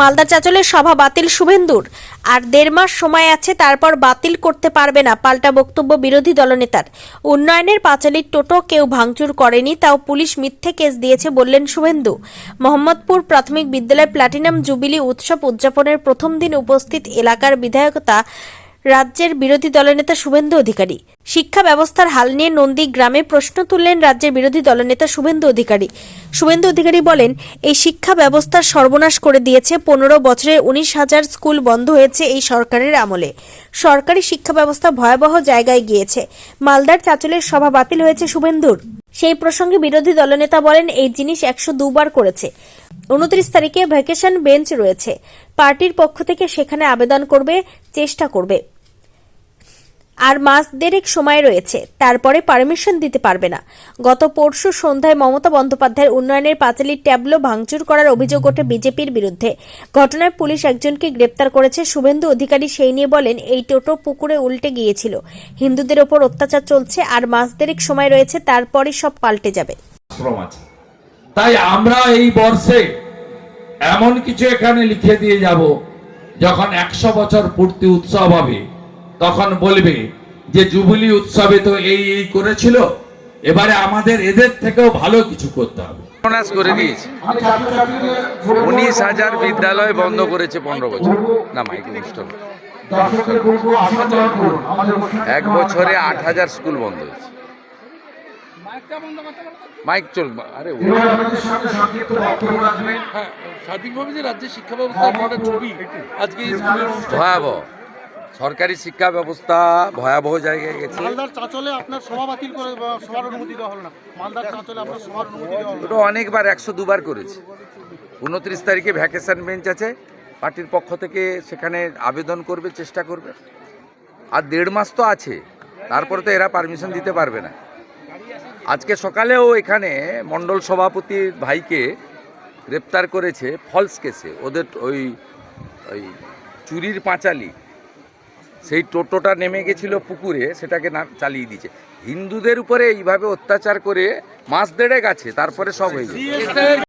মালদা চাচলের সভা বাতিল, শুভেন্দুর। আর দেড় মাস সময় আছে, তারপর বাতিল করতে পারবে না, পাল্টা বক্তব্য বিরোধী দলনেতার। উন্নয়নের পাঁচালির টোটো কেউ ভাঙচুর করেনি, তাও পুলিশ মিথ্যে কেস দিয়েছে বললেন শুভেন্দু। মোহাম্মদপুর প্রাথমিক বিদ্যালয় প্লাটিনাম জুবিলি উৎসব উদযাপনের প্রথম দিন উপস্থিত এলাকার বিধায়কতা রাজ্যের বিরোধী দলনেতা শুভেন্দু অধিকারী। শিক্ষা ব্যবস্থার হাল নিয়ে নন্দী গ্রামে প্রশ্ন তুললেন রাজ্যের বিরোধী দলনেতা শুভেন্দু অধিকারী। শুভেন্দু অধিকারী বলেন, এই শিক্ষা ব্যবস্থার সর্বনাশ করে দিয়েছে পনেরো বছরে উনিশ হাজার স্কুল বন্ধ হয়েছে এই সরকারের আমলে। সরকারি শিক্ষা ব্যবস্থা ভয়াবহ জায়গায় গিয়েছে। মালদার চাচলের সভা বাতিল হয়েছে শুভেন্দুর। সেই প্রসঙ্গে বিরোধী দলনেতা বলেন, এই জিনিস একশো দুবার করেছে। উনত্রিশ তারিখে ভ্যাকেশন বেঞ্চ রয়েছে। পার্টির পক্ষ থেকে সেখানে আবেদন করবে, চেষ্টা করবে। আর মাস দেড়েক সময় রয়েছে। তারপরে পারমিশন দিতে পারবে না। গত পরশু সন্ধ্যায় মমতা বন্দ্যোপাধ্যায়ের উন্নয়নের পাঁচালির ট্যাবলো ভাঙচুর করার অভিযোগ ওঠে বিজেপির বিরুদ্ধে। ঘটনায় পুলিশ একজনকে গ্রেপ্তার করেছে। শুভেন্দু অধিকারী সেই নিয়ে বলেন, এই টোটো পুকুরে উল্টে গিয়েছিল। হিন্দুদের ওপর অত্যাচার চলছে আর মাস দেড়েক সময় রয়েছে, তারপরে সব পাল্টে যাবে। তাই আমরা এই বর্ষে এমন কিছু এখানে লিখে দিয়ে যাব, যখন একশো বছর পূর্তি উৎসব হবে, তখন বলবে যে জুবিলি উৎসবে তো এই এই করেছিল এবারে আমাদের এদের থেকেও ভালো কিছু করতে হবে। সর্বনাশ করে দিয়েছে। উনিশ হাজার বিদ্যালয় বন্ধ করেছে পনেরো বছর। না মাইক অনুষ্ঠান এক বছরে আট হাজার স্কুল বন্ধ হয়েছে। মাইক চল আরে হ্যাঁ সার্বিকভাবে যে রাজ্যের শিক্ষা ব্যবস্থার ছবি আজকে ভয়াবহ। সরকারি শিক্ষা ব্যবস্থা ভয়াবহ জায়গায় গেছে। মালদার চাঁচলে আপনার সভা বাতিল করে সভার অনুমতি দেওয়া হলো না। মালদার চাঁচলে আপনার সভার অনুমতি দেওয়া হলো ওটা অনেকবার একশো দুবার করেছে। উনত্রিশ তারিখে ভ্যাকেশন বেঞ্চ আছে পার্টির পক্ষ থেকে সেখানে আবেদন করবে চেষ্টা করবে। আর দেড় মাস তো আছে তারপরে তো এরা পারমিশন দিতে পারবে না। আজকে সকালেও এখানে মণ্ডল সভাপতির ভাইকে গ্রেপ্তার করেছে ফলস কেসে ওদের ওই ওই চুরির পাঁচালি। সেই টোটোটা নেমে গেছিল পুকুরে, সেটাকে না চালিয়ে দিয়েছে। হিন্দুদের উপরে এইভাবে অত্যাচার করে মাস দেড়ে গেছে তারপরে সব হয়ে গেছে।